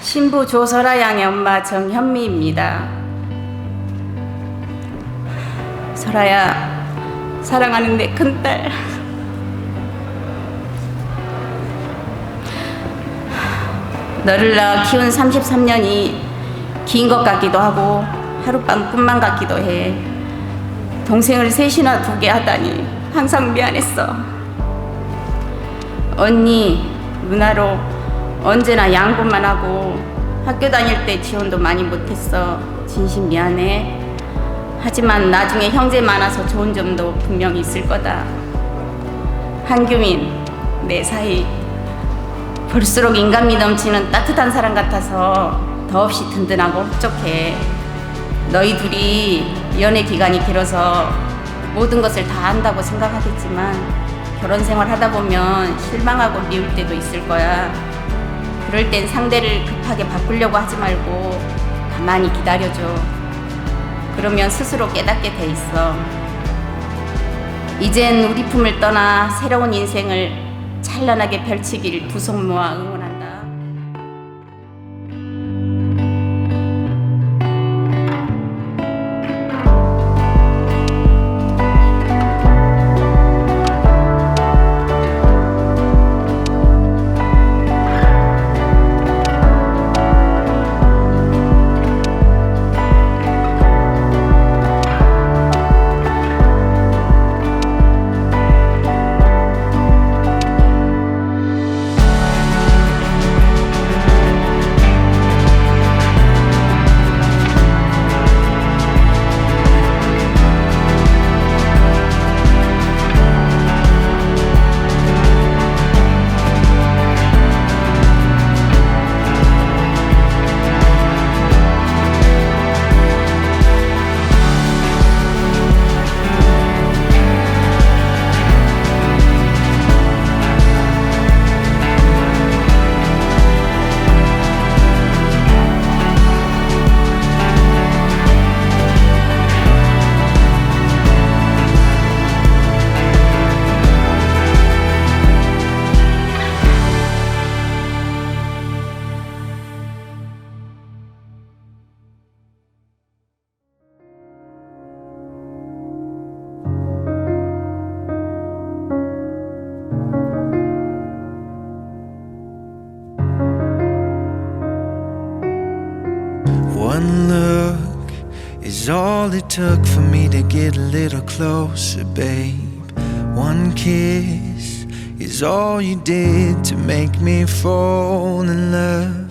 신부 조설아 양의 엄마 정현미입니다. 설아야, 사랑하는 내 큰딸. 너를 낳아 키운 33년이 긴 것 같기도 하고 하룻밤 꿈만 같기도 해. 동생을 셋이나 두게 하다니 항상 미안했어. 언니, 누나로 언제나 양보만 하고 학교 다닐 때 지원도 많이 못했어. 진심 미안해. 하지만 나중에 형제 많아서 좋은 점도 분명히 있을 거다. 한규민, 내 사이. 볼수록 인간미 넘치는 따뜻한 사람 같아서 더없이 든든하고 흡족해. 너희 둘이 연애 기간이 길어서 모든 것을 다 안다고 생각하겠지만 결혼 생활 하다 보면 실망하고 미울 때도 있을 거야. 그럴 땐 상대를 급하게 바꾸려고 하지 말고 가만히 기다려줘. 그러면 스스로 깨닫게 돼 있어. 이젠 우리 품을 떠나 새로운 인생을 찬란하게 펼치길 두 손 모아 응원한다. All it took for me to get a little closer, babe. One kiss is all you did to make me fall in love.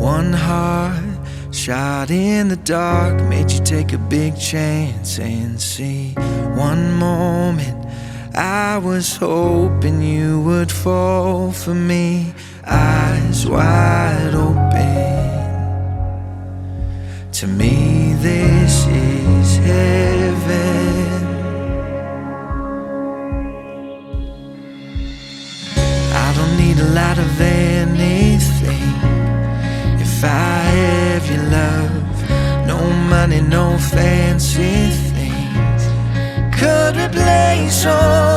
One heart shot in the dark made you take a big chance and see. One moment I was hoping you would fall for me, eyes wide open. Lot of anything if I have your love. No money, no fancy things could replace all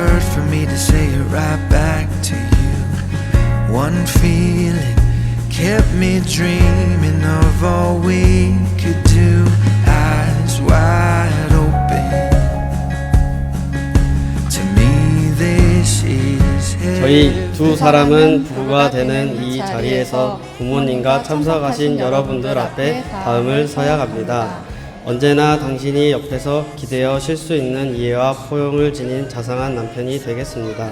heard for me to say it right back to you. One feeling kept me dreaming of all we could do. Eyes wide open. To me, this is 저희 두 사람은 부부가 되는 이 자리에서 부모님과 참석하신 여러분들 앞에 다음을 서약합니다. 언제나 당신이 옆에서 기대어 쉴 수 있는 이해와 포용을 지닌 자상한 남편이 되겠습니다.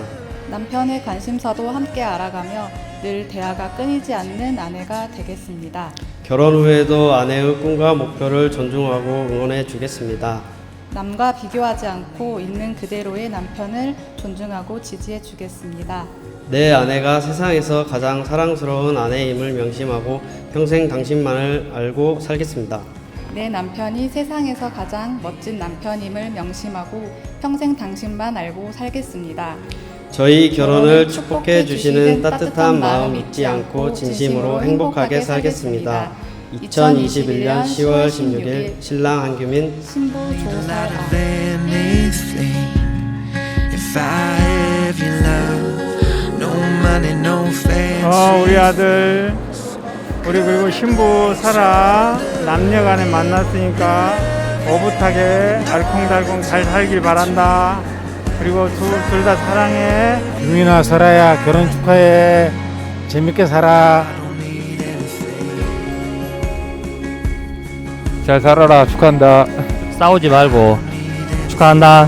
남편의 관심사도 함께 알아가며 늘 대화가 끊이지 않는 아내가 되겠습니다. 결혼 후에도 아내의 꿈과 목표를 존중하고 응원해 주겠습니다. 남과 비교하지 않고 있는 그대로의 남편을 존중하고 지지해 주겠습니다. 내 아내가 세상에서 가장 사랑스러운 아내임을 명심하고 평생 당신만을 알고 살겠습니다. 내 남편이 세상에서 가장 멋진 남편임을 명심하고 평생 당신만 알고 살겠습니다. 저희 결혼을 축복해 주시는 따뜻한 마음 잊지 않고 진심으로 행복하게 살겠습니다. 2021년 10월 16일 신랑 한규민 신부. 어, 우리 아들 우리 그리고 신부 살아 남녀간에 만났으니까 오붓하게 알콩달콩 잘 살길 바란다. 그리고 둘 다 사랑해. 유민아 설아야 결혼 축하해 재밌게 살아 잘 살아라 축하한다 싸우지 말고 축하한다.